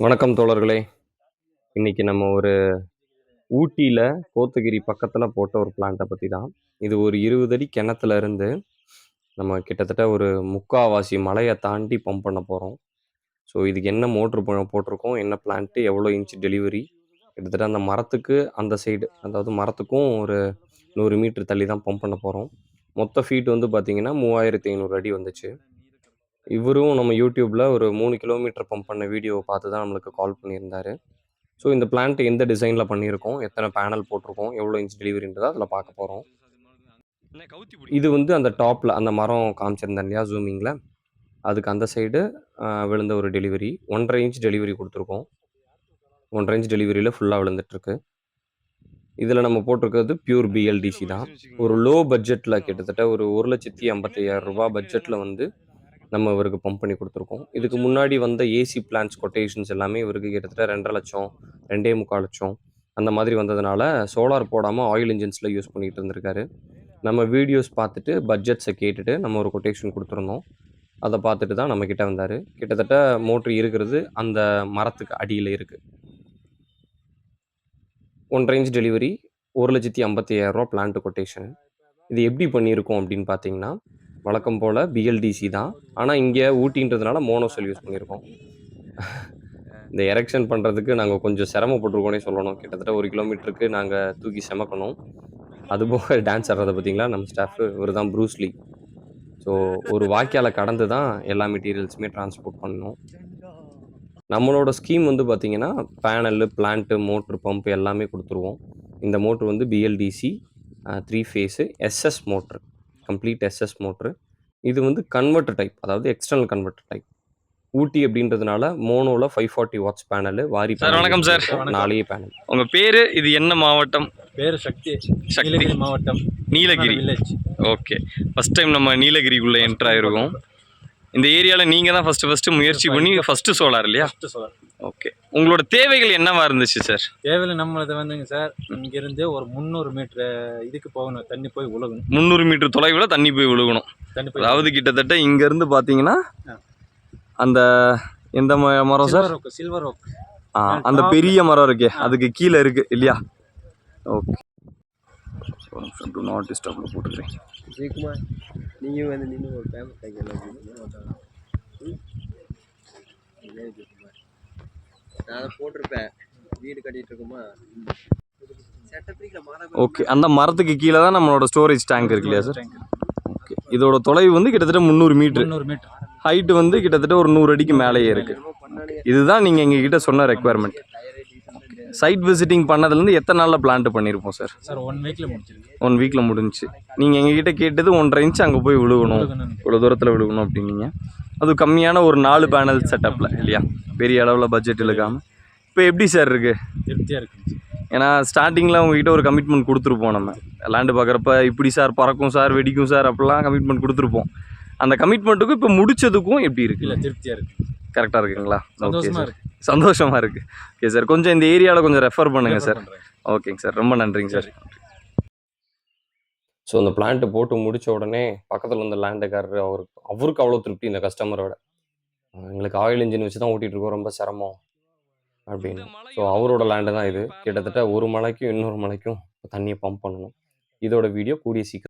வணக்கம் தோழர்களே. இன்னைக்கு நம்ம ஒரு ஊட்டியில் கோத்தகிரி பக்கத்தில் போட்ட ஒரு பிளான்ட்டை பற்றி தான் இது ஒரு இருபது அடி கிணத்துல இருந்து நம்ம கிட்டத்தட்ட ஒரு முக்காவாசி மலையை தாண்டி பம்ப் பண்ண போகிறோம் ஸோ இதுக்கு என்ன மோட்ரு போட்டிருக்கோம் என்ன பிளான்ட்டு எவ்வளோ இன்ச் டெலிவரி கிட்டத்தட்ட அந்த மரத்துக்கு அந்த சைடு அதாவது மரத்துக்கும் ஒரு நூறு மீட்ரு தள்ளி தான் பம்ப் பண்ண போகிறோம் மொத்த ஃபீட் வந்து பார்த்திங்கன்னா மூவாயிரத்தி ஐநூறு அடி வந்துச்சு. இவரும் நம்ம யூடியூப்பில் ஒரு மூணு கிலோமீட்டர் பம்ப் பண்ண வீடியோவை பார்த்து தான் நம்மளுக்கு கால் பண்ணியிருந்தார் ஸோ இந்த பிளான்ட் எந்த டிசைனில் பண்ணியிருக்கோம், எத்தனை பேனல் போட்டிருக்கோம், எவ்வளோ இன்ச் டெலிவரின்றத அதில் பார்க்க போகிறோம் இது வந்து அந்த டாப்பில் அந்த மரம் காமிச்சிருந்தேன் இல்லையா ஜூமிங்கில் அதுக்கு அந்த சைடு விழுந்த ஒரு டெலிவரி. 1 1/2 இன்ச் டெலிவரி கொடுத்துருக்கோம் ஒன்றரை இன்ச் டெலிவரியில் ஃபுல்லாக விழுந்துட்டுருக்கு. இதில் நம்ம போட்டிருக்கிறது பியூர் பிஎல்டிசி தான். ஒரு லோ பட்ஜெட்டில் கிட்டத்தட்ட ஒரு ஒரு லட்சத்தி ஐம்பத்தையரூவா பட்ஜெட்டில் வந்து நம்ம இவருக்கு பம்ப் பண்ணி கொடுத்துருக்கோம் இதுக்கு முன்னாடி வந்த ஏசி பிளான்ஸ் கொட்டேஷன்ஸ் எல்லாமே இவருக்கு கிட்டத்தட்ட 2,50,000 2,45,000 அந்த மாதிரி வந்ததுனால, சோலார் போடாமல் ஆயில் இன்ஜின்ஸில் யூஸ் பண்ணிகிட்டு இருந்திருக்காரு. நம்ம வீடியோஸ் பார்த்துட்டு பட்ஜெட்ஸை கேட்டுட்டு நம்ம ஒரு கொட்டேஷன் கொடுத்துருந்தோம் அதை பார்த்துட்டு தான் நம்ம கிட்டே வந்தார் கிட்டத்தட்ட மோட்ரு இருக்கிறது அந்த மரத்துக்கு அடியில் இருக்குது 1 1/2 இன்ச் டெலிவரி ரூ. 1,55,000 பிளான்ட் கொட்டேஷன். இது எப்படி பண்ணியிருக்கோம் அப்படின்னு பார்த்தீங்கன்னா, வழக்கம் போல் பிஎல்டிசி தான். ஆனால் இங்கே ஊட்டின்றதுனால மோனோசெல் யூஸ் பண்ணியிருக்கோம். இந்த எரெக்ஷன் பண்ணுறதுக்கு நாங்கள் கொஞ்சம் சிரமப்பட்டுருக்கோன்னே சொல்லணும். கிட்டத்தட்ட ஒரு கிலோமீட்டருக்கு நாங்கள் தூக்கி செமக்கணும். அதுபோக டான்ஸ் ஆடுறத பார்த்தீங்களா, நம்ம ஸ்டாஃப் இவர் தான் ப்ரூஸ்லி ஸோ ஒரு வாக்கியால் கடந்து தான் எல்லா மெட்டீரியல்ஸுமே டிரான்ஸ்போர்ட் பண்ணணும். நம்மளோட ஸ்கீம் வந்து பார்த்தீங்கன்னா, பேனலு, பிளான்ட்டு மோட்ரு பம்ப் எல்லாமே கொடுத்துருவோம் இந்த மோட்ரு வந்து BLDC three phase SS motor complete SS motor. இது வந்து கன்வெர்ட்டர் டைப். அதாவது எக்ஸ்டர்னல் கன்வெர்ட்டர் டைப். ஊட்டி அப்படின்றதுனால மோனோல 540 வாட்ஸ் பேனலு, வாரி சார், வணக்கம் சார். 4 பேனல். உங்க பேரு இது என்ன மாவட்டம்? பேரு சக்தி. சக்தி. மாவட்டம். Nilgiri. Village okay. First time நம்ம நீலகிரிக்குள்ள என்டர் ஆயிருக்கோம். இந்த ஏரியால நீங்க தான் ஃபர்ஸ்ட் ஃபர்ஸ்ட் முயற்சி பண்ணி ஃபர்ஸ்ட் சோலார் இல்லையா? ஃபஸ்ட்டு ஓகே உங்களோட தேவைகள் என்னவா இருந்துச்சு சார்? தேவையில்ல நம்மளது வந்துங்க சார். இங்கிருந்து ஒரு முந்நூறு மீட்ரு இதுக்கு போகணும் தண்ணி போய் உழுகணும். முந்நூறு மீட்டர் தொலைவில் தண்ணி போய் விழுகணும் தண்ணி போய் அதாவது கிட்டத்தட்ட இங்க இருந்து பாத்தீங்கன்னா அந்த எந்த ம- மரம் சார்? சில்வர் ஓக் ஆ, அந்த பெரிய மரம் இருக்கே அதுக்கு கீழே இருக்கு இல்லையா? ஓகே. டு நாட் டிஸ்டர்ப்ல போட்டுக்கிறேன். ஜெயக்குமார் நீங்கள் வந்து நின்று ஒரு பேப்பர் தைக்கல ஜெயக்குமார் நான் போட்டிருப்பேன். வீடு கட்டிட்டு இருக்கோமா? ஓகே அந்த மரத்துக்கு கீழே தான் நம்மளோட ஸ்டோரேஜ் டேங்க் இருக்கு இல்லையா சார் ஓகே இதோட தொலைவு வந்து கிட்டத்தட்ட முந்நூறு மீட்ரு ஹைட்டு வந்து கிட்டத்தட்ட ஒரு நூறு அடிக்கு மேலேயே இருக்கு. இதுதான் நீங்கள் எங்ககிட்ட சொன்ன ரெக்குவயர்மெண்ட் சைட் விசிட்டிங் பண்ணதுலேருந்து எத்தனை நாளில் பிளான்ட் பண்ணியிருப்போம் சார் சார் ஒன் வீக்கில் முடிச்சிருக்கு. ஒன் வீக்கில் முடிஞ்சுச்சு. நீங்கள் எங்ககிட்ட கேட்டது ஒன்றரை இன்ச் அங்கே போய் விழுகணும். இவ்வளோ தூரத்தில் விழுகணும் அப்படின்னீங்க. அது கம்மியான ஒரு நாலு பேனல் செட்டப்பில் இல்லையா? பெரிய அளவில் பட்ஜெட் இழுக்காமல் இப்போ எப்படி சார் இருக்குது திருப்தியாக இருக்குங்க ஏன்னா ஸ்டார்டிங்கில் உங்ககிட்ட ஒரு கமிட்மெண்ட் கொடுத்துருப்போம் நம்ம. லேண்டு பார்க்குறப்ப இப்படி சார் பறக்கும் சார் வெடிக்கும் சார் அப்படிலாம் கமிட்மெண்ட் கொடுத்துருப்போம். அந்த கமிட்மெண்ட்டுக்கும் இப்போ முடிச்சதுக்கும் எப்படி இல்லை இருக்குல்ல திருப்தியாக இருக்கு கரெக்டாக இருக்குங்களா? ஓகே சந்தோஷமா சார் இருக்கு. சந்தோஷமா இருக்கு. ஓகே சார் கொஞ்சம் இந்த ஏரியாவில் கொஞ்சம் ரெஃபர் பண்ணுங்க சார். ஓகேங்க சார் ரொம்ப நன்றிங்க சார் ஸோ அந்த பிளான்ட் போட்டு முடிச்ச உடனே பக்கத்துல இருந்த லேண்டுக்காரரு அவருக்கு அவருக்கு அவ்வளோ திருப்தி இந்த கஸ்டமரோட எங்களுக்கு ஆயில் இன்ஜின் வச்சு தான் ஓட்டிட்டு இருக்கோம். ரொம்ப சிரமம். அப்படின்னு. ஸோ அவரோட லேண்டு தான் இது. கிட்டத்தட்ட ஒரு மலைக்கும் இன்னொரு மலைக்கும் தண்ணியை பம்ப் பண்ணணும். இதோட வீடியோ கூடிய சீக்கிரம்